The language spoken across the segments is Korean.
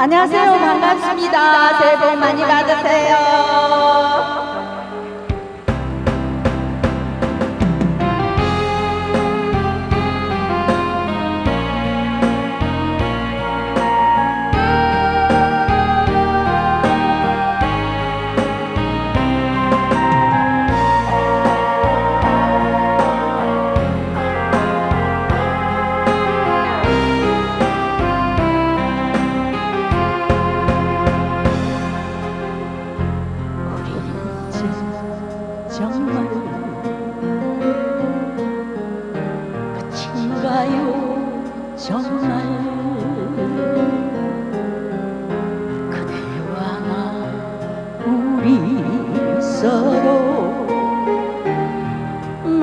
안녕하세요. 반갑습니다. 새해 복 많이 받으세요.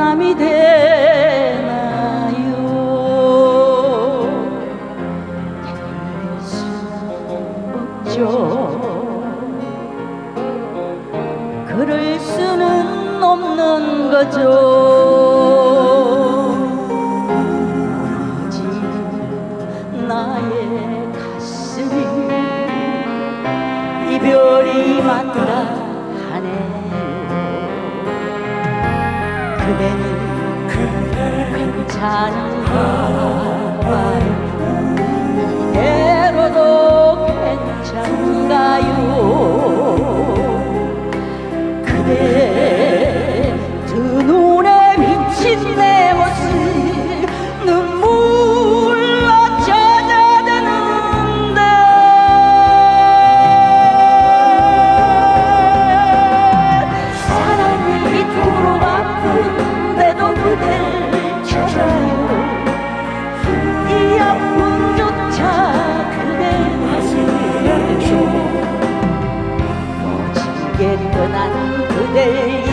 남이 되나요? 없죠 그럴 수는 없는 거죠. 이별이 맞다 Hallelujah. 멋지게 떠난 그댈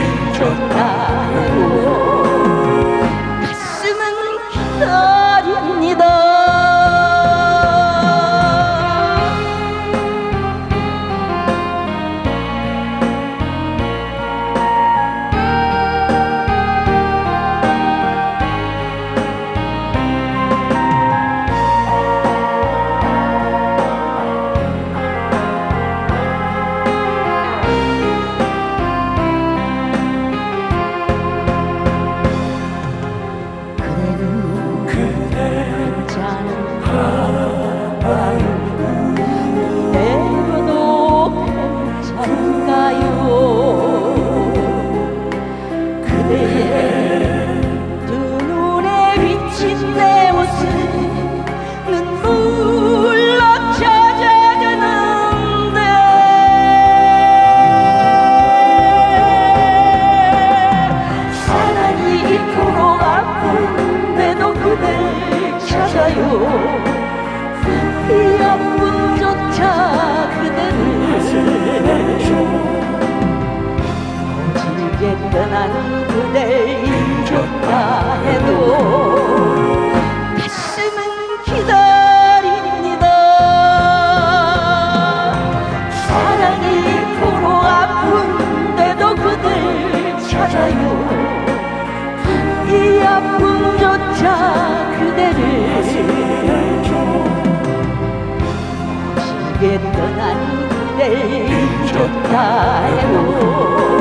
아픔조차 그대를 오지게 떠난 그댈 잊었다 해도 가슴은 기다립니다. 사랑이 이토록 아픈데도 그댈 찾아요. 이 아픔조차 그대를 오지게 떠난 그댈 잊었다. 해도